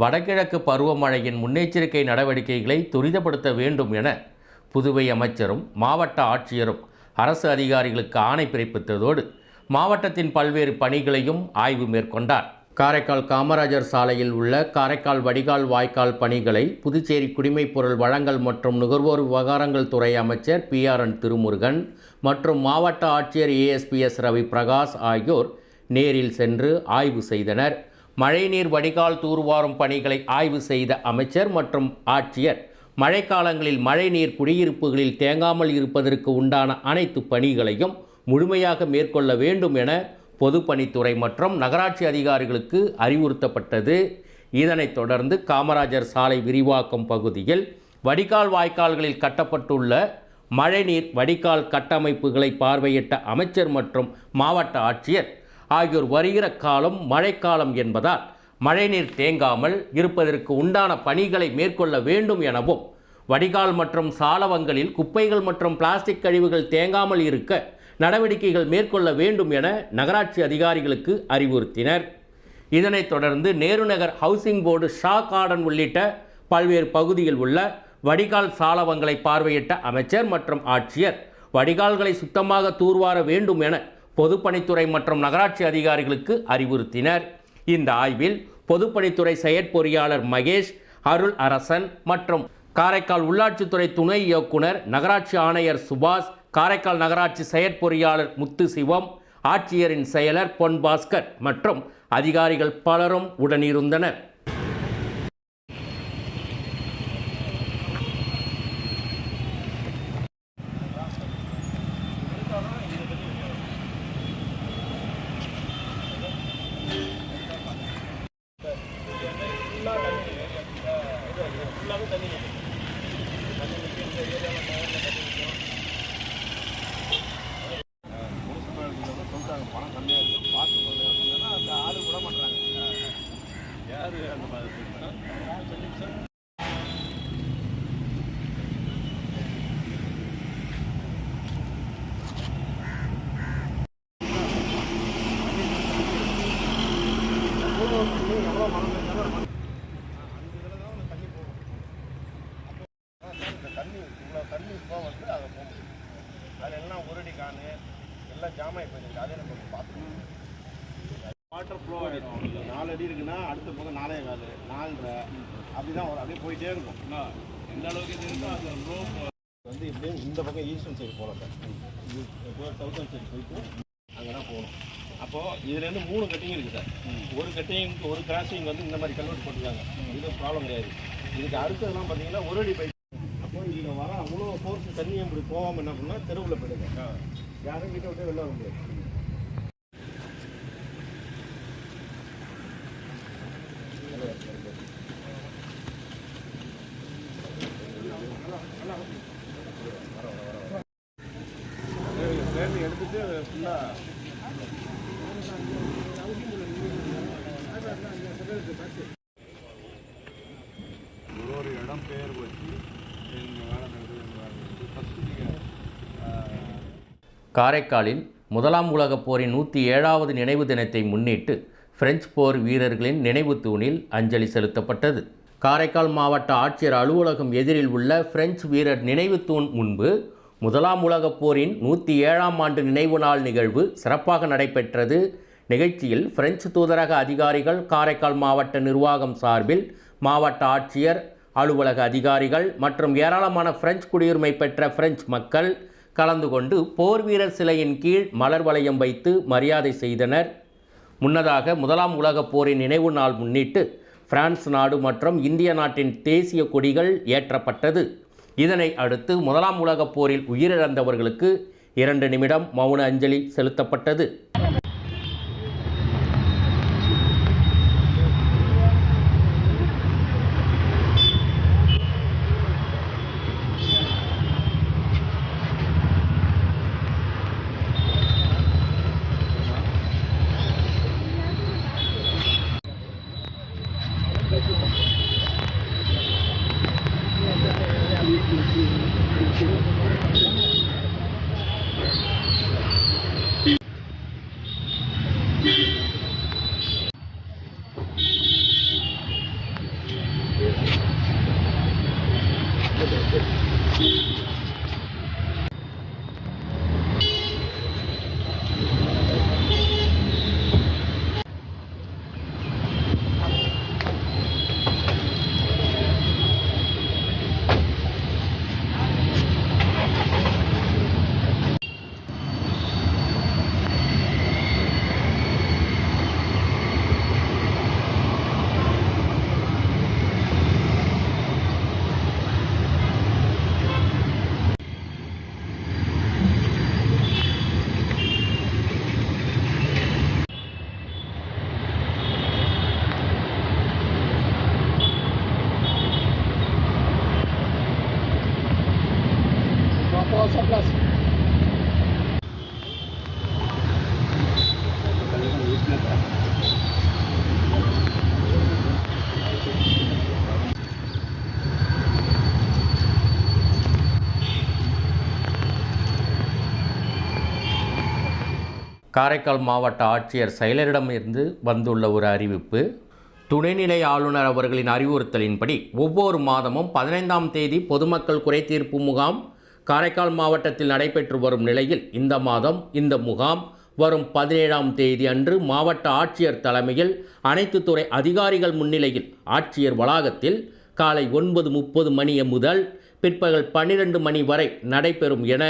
வடகிழக்கு பருவமழையின் முன்னெச்சரிக்கை நடவடிக்கைகளை துரிதப்படுத்த வேண்டும் என புதுவை அமைச்சரும் மாவட்ட ஆட்சியரும் அரசு அதிகாரிகளுக்கு ஆணை பிறப்பித்ததோடு மாவட்டத்தின் பல்வேறு பணிகளையும் ஆய்வு மேற்கொண்டார். காரைக்கால் காமராஜர் சாலையில் உள்ள காரைக்கால் வடிகால் வாய்க்கால் பணிகளை புதுச்சேரி குடிமைப்பொருள் வழங்கல் மற்றும் நுகர்வோர் விவகாரங்கள் துறை அமைச்சர் பி ஆர் என் திருமுருகன் மற்றும் மாவட்ட ஆட்சியர் ஏஎஸ்பிஎஸ் ரவி பிரகாஷ் ஆகியோர் நேரில் சென்று ஆய்வு செய்தனர். மழைநீர் வடிகால் தூர்வாரும் பணிகளை ஆய்வு செய்த அமைச்சர் மற்றும் ஆட்சியர். மழைக்காலங்களில் மழைநீர் குடியிருப்புகளில் தேங்காமல் இருப்பதற்கு உண்டான அனைத்து பணிகளையும் முழுமையாக மேற்கொள்ள வேண்டும் என பொதுப்பணித்துறை மற்றும் நகராட்சி அதிகாரிகளுக்கு அறிவுறுத்தப்பட்டது. இதனைத் தொடர்ந்து காமராஜர் சாலை விரிவாக்கம் பகுதியில் வடிகால் வாய்க்கால்களில் கட்டப்பட்டுள்ள மழைநீர் வடிகால் கட்டமைப்புகளை பார்வையிட்ட அமைச்சர் மற்றும் மாவட்ட ஆட்சியர் ஆகியோர் வருகிற காலம் மழைக்காலம் என்பதால் மழைநீர் தேங்காமல் இருப்பதற்கு உண்டான பணிகளை மேற்கொள்ள வேண்டும் எனவும் வடிகால் மற்றும் சாலவங்களில் குப்பைகள் மற்றும் பிளாஸ்டிக் கழிவுகள் தேங்காமல் இருக்க நடவடிக்கைகள் மேற்கொள்ள வேண்டும் என நகராட்சி அதிகாரிகளுக்கு அறிவுறுத்தினர். இதனைத் தொடர்ந்து Nehru Nagar housing board Shah garden உள்ளிட்ட பல்வேறு பகுதியில் உள்ள வடிகால் சாலவங்களை பார்வையிட்ட அமைச்சர் மற்றும் ஆட்சியர் வடிகால்களை சுத்தமாக தூர்வார வேண்டும் என பொதுப்பணித்துறை மற்றும் நகராட்சி அதிகாரிகளுக்கு அறிவுறுத்தினர். இந்த ஆய்வில் பொதுப்பணித்துறை செயற்பொறியாளர் மகேஷ் அருள் அரசன் மற்றும் காரைக்கால் உள்ளாட்சித்துறை துணை இயக்குனர் நகராட்சி ஆணையர் சுபாஷ் காரைக்கால் நகராட்சி செயற்பொறியாளர் முத்து சிவம் ஆட்சியரின் செயலர் பொன் பாஸ்கர் மற்றும் அதிகாரிகள் பலரும் உடனிருந்தனர். அப்படியே போயிட்டே இருக்கும். எந்த அளவுக்கு இது இருக்கோ அது வந்து இப்படியே இந்த பக்கம் ஈஸ்டர்ன் சைடு போகலாம் சார். சவுத்தர்ன் சைடு போயிட்டு அங்கே தான் போகணும் அப்போது இதுலேருந்து மூணு கட்டிங் இருக்குது சார். ஒரு கட்டிங் ஒரு கிராசிங் வந்து இந்த மாதிரி கல்வெட்டு போட்டிருக்காங்க. இது ப்ராப்ளம் கிடையாது. இதுக்கு அடுத்ததெல்லாம் பார்த்தீங்கன்னா ஒரு அடி பைப் அப்போ இதில் வர அவ்வளோ ஃபோர்ஸ் தண்ணி அப்படி போகாமல் என்ன பண்ணால் தெருவில் போயிடுங்க. யாரும் கிட்ட விட்டு வெளில வர முடியாது. காரைக்காலில் முதலாம் உலகப் போரின் நூற்றி ஏழாவது நினைவு தினத்தை முன்னிட்டு பிரெஞ்சு போர் வீரர்களின் நினைவு தூணில் அஞ்சலி செலுத்தப்பட்டது. காரைக்கால் மாவட்ட ஆட்சியர் அலுவலகம் எதிரில் உள்ள பிரெஞ்சு வீரர் நினைவு தூண் முன்பு முதலாம் உலகப் போரின் நூற்றி ஏழாம் ஆண்டு நினைவு நாள் நிகழ்வு சிறப்பாக நடைபெற்றது. நிகழ்ச்சியில் பிரெஞ்சு தூதரக அதிகாரிகள் காரைக்கால் மாவட்ட நிர்வாகம் சார்பில் மாவட்ட ஆட்சியர் அலுவலக அதிகாரிகள் மற்றும் ஏராளமான பிரெஞ்சு குடியுரிமை பெற்ற பிரெஞ்சு மக்கள் கலந்து கொண்டு போர் வீரர் சிலையின் கீழ் மலர் வளையம் வைத்து மரியாதை செய்தனர். முன்னதாக முதலாம் உலகப் போரின் நினைவு நாள் முன்னிட்டு பிரான்ஸ் நாடு மற்றும் இந்திய நாட்டின் தேசிய கொடிகள் ஏற்றப்பட்டது. இதனை அடுத்து முதலாம் உலகப் போரில் உயிரிழந்தவர்களுக்கு இரண்டு நிமிடம் மௌன அஞ்சலி செலுத்தப்பட்டது. காரைக்கால் மாவட்ட ஆட்சியர் செயலரிடமிருந்து வந்துள்ள ஒரு அறிவிப்பு. துணைநிலை ஆளுநர் அவர்களின் அறிவுறுத்தலின்படி ஒவ்வொரு மாதமும் பதினைந்தாம் தேதி பொதுமக்கள் குறைதீர்ப்பு முகாம் காரைக்கால் மாவட்டத்தில் நடைபெற்று வரும் நிலையில் இந்த மாதம் இந்த முகாம் வரும் பதினேழாம் தேதி அன்று மாவட்ட ஆட்சியர் தலைமையில் அனைத்து துறை அதிகாரிகள் முன்னிலையில் ஆட்சியர் வளாகத்தில் காலை ஒன்பது முப்பது மணி முதல் பிற்பகல் பன்னிரண்டு மணி வரை நடைபெறும் என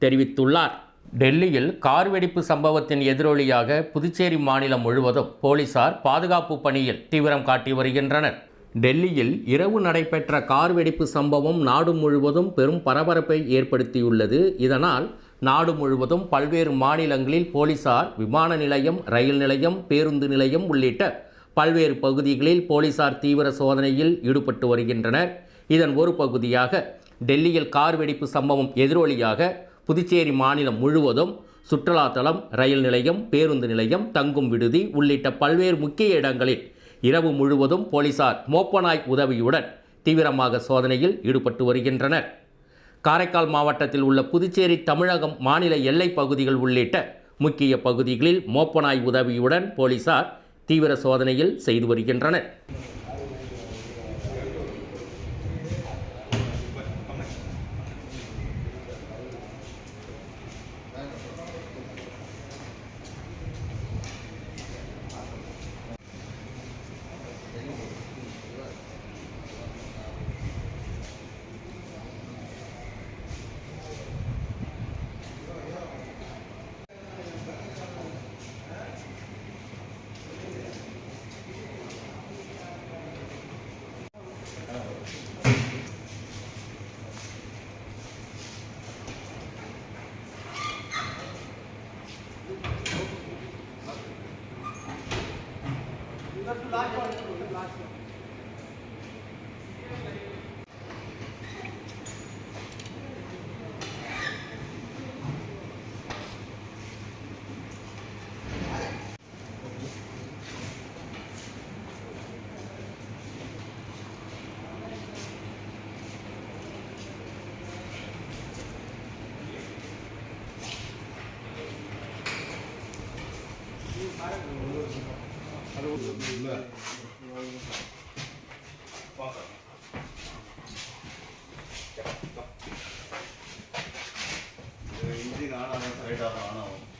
தெரிவித்துள்ளார். டெல்லியில் கார் வெடிப்பு சம்பவத்தின் எதிரொலியாக புதுச்சேரி மாநிலம் முழுவதும் போலீசார் பாதுகாப்பு பணியில் தீவிரம் காட்டி வருகின்றனர். டெல்லியில் இரவு நடைபெற்ற கார் வெடிப்பு சம்பவம் நாடு முழுவதும் பெரும் பரபரப்பை ஏற்படுத்தியுள்ளது. இதனால் நாடு முழுவதும் பல்வேறு மாநிலங்களில் போலீசார் விமான நிலையம் ரயில் நிலையம் பேருந்து நிலையம் உள்ளிட்ட பல்வேறு பகுதிகளில் போலீசார் தீவிர சோதனையில் ஈடுபட்டு வருகின்றனர். இதன் ஒரு பகுதியாக டெல்லியில் கார் வெடிப்பு சம்பவம் எதிரொலியாக புதுச்சேரி மாநிலம் முழுவதும் சுற்றுலாத்தலம் ரயில் நிலையம் பேருந்து நிலையம் தங்கும் விடுதி உள்ளிட்ட பல்வேறு முக்கிய இடங்களில் இரவு முழுவதும் போலீசார் மோப்பநாய் உதவியுடன் தீவிரமாக சோதனையில் ஈடுபட்டு வருகின்றனர். காரைக்கால் மாவட்டத்தில் உள்ள புதுச்சேரி தமிழகம் மாநில எல்லைப் பகுதிகள் உள்ளிட்ட முக்கிய பகுதிகளில் மோப்பநாய் உதவியுடன் போலீசார் தீவிர சோதனையில் செய்து வருகின்றனர். 知道吗？呢我。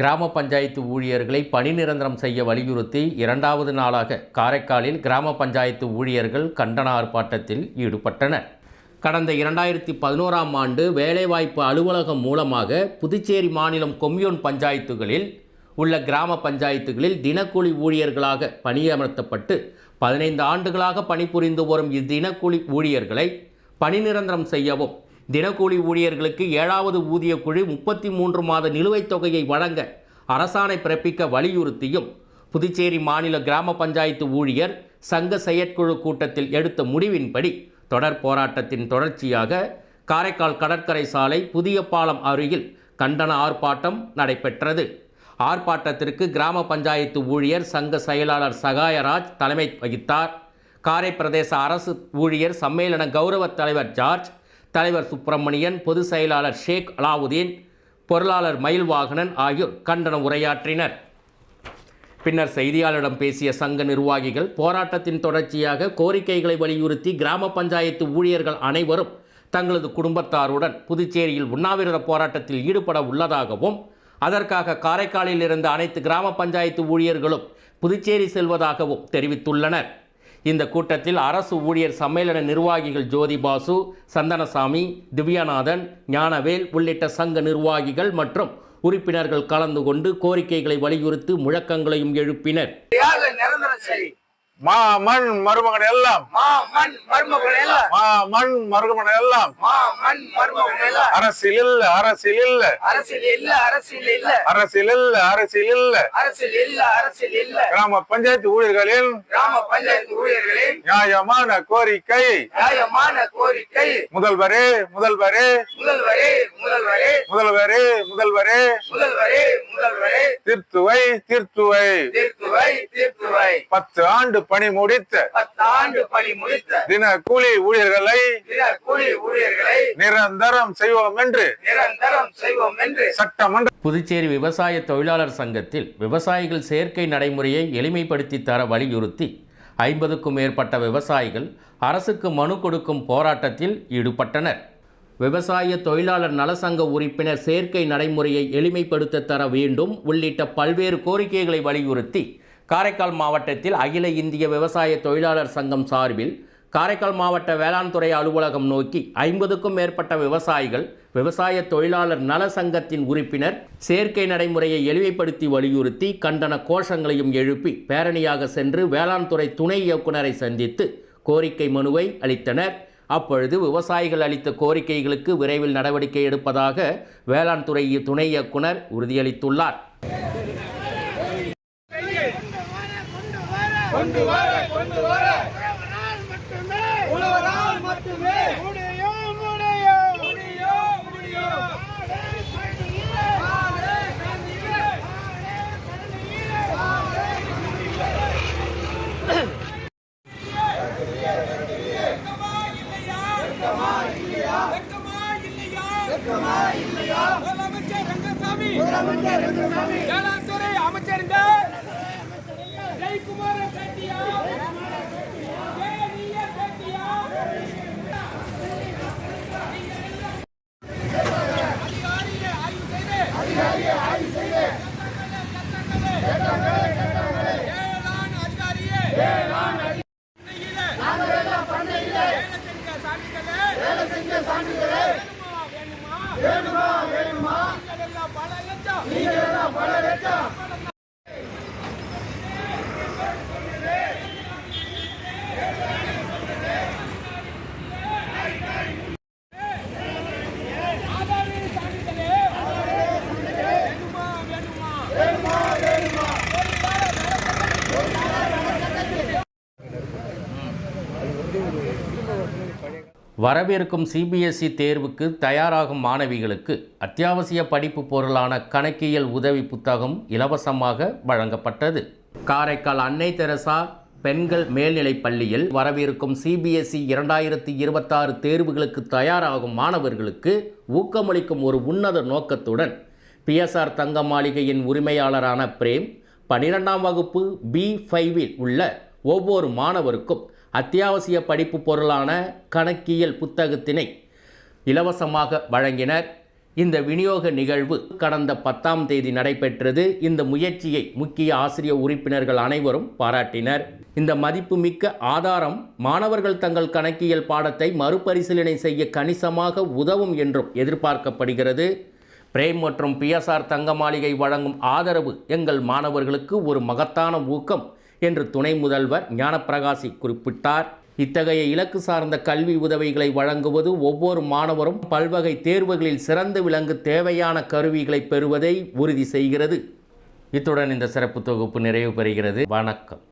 கிராம பஞ்சாயத்து ஊழியர்களை பணி நிரந்தரம் செய்ய வலியுறுத்தி இரண்டாவது நாளாக காரைக்காலில் கிராம பஞ்சாயத்து ஊழியர்கள் கண்டன ஆர்ப்பாட்டத்தில் ஈடுபட்டனர். கடந்த இரண்டாயிரத்தி பதினோராம் ஆண்டு வேலைவாய்ப்பு அலுவலகம் மூலமாக புதுச்சேரி மாநிலம் கொம்யூன் பஞ்சாயத்துகளில் உள்ள கிராம பஞ்சாயத்துகளில் தினக்கூலி ஊழியர்களாக பணியமர்த்தப்பட்டு பதினைந்து ஆண்டுகளாக பணிபுரிந்து வரும் இத்தினக்கூலி ஊழியர்களை பணி நிரந்தரம் செய்யவும் தினக்கூலி ஊழியர்களுக்கு ஏழாவது ஊதிய குழு முப்பத்தி மூன்று மாத நிலுவைத் தொகையை வழங்க அரசாணை பிறப்பிக்க வலியுறுத்தியும். புதுச்சேரி மாநில கிராம பஞ்சாயத்து ஊழியர் சங்க செயற்குழு கூட்டத்தில் எடுத்த முடிவின்படி தொடர் போராட்டத்தின் தொடர்ச்சியாக காரைக்கால் கடற்கரை சாலை புதிய பாலம் அருகில் கண்டன ஆர்ப்பாட்டம் நடைபெற்றது. ஆர்ப்பாட்டத்திற்கு கிராம பஞ்சாயத்து ஊழியர் சங்க செயலாளர் சகாயராஜ் தலைமை வகித்தார். காரை பிரதேச அரசு ஊழியர் சம்மேளன கௌரவ தலைவர் ஜார்ஜ் தலைவர் சுப்பிரமணியன் பொதுச் செயலாளர் ஷேக் அலாவுதீன் பொருளாளர் மயில்வாகனன் ஆகியோர் கண்டன உரையாற்றினர். பின்னர் செய்தியாளரிடம் பேசிய சங்க நிர்வாகிகள் போராட்டத்தின் தொடர்ச்சியாக கோரிக்கைகளை வலியுறுத்தி கிராம பஞ்சாயத்து ஊழியர்கள் அனைவரும் தங்களது குடும்பத்தாருடன் புதுச்சேரியில் உண்ணாவிரத போராட்டத்தில் ஈடுபட உள்ளதாகவும் அதற்காக காரைக்காலில் இருந்த அனைத்து கிராம பஞ்சாயத்து ஊழியர்களும் புதுச்சேரி செல்வதாகவும் தெரிவித்துள்ளனர். இந்த கூட்டத்தில் அரசு ஊழியர் சம்மேளன நிர்வாகிகள் ஜோதி பாசு சந்தனசாமி திவ்யாநாதன் ஞானவேல் உள்ளிட்ட சங்க நிர்வாகிகள் மற்றும் உறுப்பினர்கள் கலந்து கொண்டு கோரிக்கைகளை வலியுறுத்தி முழக்கங்களையும் எழுப்பினர். மா மண் மருமகன் எல்லாம். மா மண் மருமகள் எல்லாம். மா மண் மருமகன் எல்லாம். மா மண் மருமகள் எல்லாம். அரசியல் இல்ல அரசியல் இல்ல. அரசியல் இல்ல அரசியல் இல்ல. அரசியல் இல்ல அரசியல் இல்ல. அரசியல் இல்ல அரசியல் இல்ல. கிராம பஞ்சாயத்து ஊழியர்களின் கிராம பஞ்சாயத்து ஊழியர்களின் நியாயமான கோரிக்கை. நியாயமான கோரிக்கை. முதல்வரே முதல்வரே. முதல்வரே முதல்வரே. முதல்வரே முதல்வரே. முதல்வரே முதல்வரே. தீர்த்துவை தீர்த்துவை தீர்த்துவை தீர்த்துவை பத்து ஆண்டு பணி முடித்த பத்தாண்டு பணி முடித்த தின கூலி ஊழியர்களை கூலி ஊழியர்களை நிரந்தரம் செய்வோம் என்று நிரந்தரம் செய்வோம் என்று சட்டமன்ற புதுச்சேரி விவசாய தொழிலாளர் சங்கத்தில் விவசாயிகள் சேர்க்கை நடைமுறையை எளிமைப்படுத்தி தர வலியுறுத்தி ஐம்பதுக்கும் மேற்பட்ட விவசாயிகள் அரசுக்கு மனு கொடுக்கும் போராட்டத்தில் ஈடுபட்டனர். விவசாய தொழிலாளர் நலசங்க உறுப்பினர் சேர்க்கை நடைமுறையை எளிமைப்படுத்த தர வேண்டும் உள்ளிட்ட பல்வேறு கோரிக்கைகளை வலியுறுத்தி காரைக்கால் மாவட்டத்தில் அகில இந்திய விவசாய தொழிலாளர் சங்கம் சார்பில் காரைக்கால் மாவட்ட வேளாண் துறை அலுவலகம் நோக்கி ஐம்பதுக்கும் மேற்பட்ட விவசாயிகள் விவசாய தொழிலாளர் நல சங்கத்தின் உறுப்பினர் சேர்க்கை நடைமுறையை எளிமைப்படுத்தி வலியுறுத்தி கண்டன கோஷங்களையும் எழுப்பி பேரணியாக சென்று வேளாண் துறை துணை இயக்குனரை சந்தித்து கோரிக்கை மனுவை அளித்தனர். அப்பொழுது விவசாயிகள் அளித்த கோரிக்கைகளுக்கு விரைவில் நடவடிக்கை எடுப்பதாக வேளாண் துறை துணை இயக்குனர் உறுதியளித்துள்ளார். கொண்டு வர கொண்டு வர. வரவிருக்கும் சிபிஎஸ்இ தேர்வுக்கு தயாராகும் மாணவிகளுக்கு அத்தியாவசிய படிப்பு பொருளான கணக்கியல் உதவி புத்தகம் இலவசமாக வழங்கப்பட்டது. காரைக்கால் அன்னை தெரசா பெண்கள் மேல்நிலைப் பள்ளியில் வரவிருக்கும் சிபிஎஸ்இ இரண்டாயிரத்தி இருபத்தாறு தேர்வுகளுக்கு தயாராகும் மாணவர்களுக்கு ஊக்கமளிக்கும் ஒரு உன்னத நோக்கத்துடன் பிஎஸ்ஆர் தங்க மாளிகையின் உரிமையாளரான பிரேம் பனிரெண்டாம் வகுப்பு பி ஃபைவில் உள்ள ஒவ்வொரு மாணவருக்கும் அத்தியாவசிய படிப்பு பொருளான கணக்கியல் புத்தகத்தினை இலவசமாக வழங்கினர். இந்த விநியோக நிகழ்வு கடந்த பத்தாம் தேதி நடைபெற்றது. இந்த முயற்சியை முக்கிய ஆசிரிய உறுப்பினர்கள் அனைவரும் பாராட்டினர். இந்த மதிப்புமிக்க ஆதாரம் மாணவர்கள் தங்கள் கணக்கியல் பாடத்தை மறுபரிசீலனை செய்ய கணிசமாக உதவும் என்றும் எதிர்பார்க்கப்படுகிறது. பிரேம் மற்றும் பிஎஸ்ஆர் தங்க மாளிகை வழங்கும் ஆதரவு எங்கள் மாணவர்களுக்கு ஒரு மகத்தான ஊக்கம் என்று துணை முதல்வர் ஞானப்பிரகாசி குறிப்பிட்டார். இத்தகைய இலக்கு சார்ந்த கல்வி உதவிகளை வழங்குவது ஒவ்வொரு மாணவரும் பல்வகை தேர்வுகளில் சிறந்து விளங்கு தேவையான கருவிகளை பெறுவதை உறுதி செய்கிறது. இத்துடன் இந்த சிறப்பு தொகுப்பு நிறைவு பெறுகிறது. வணக்கம்.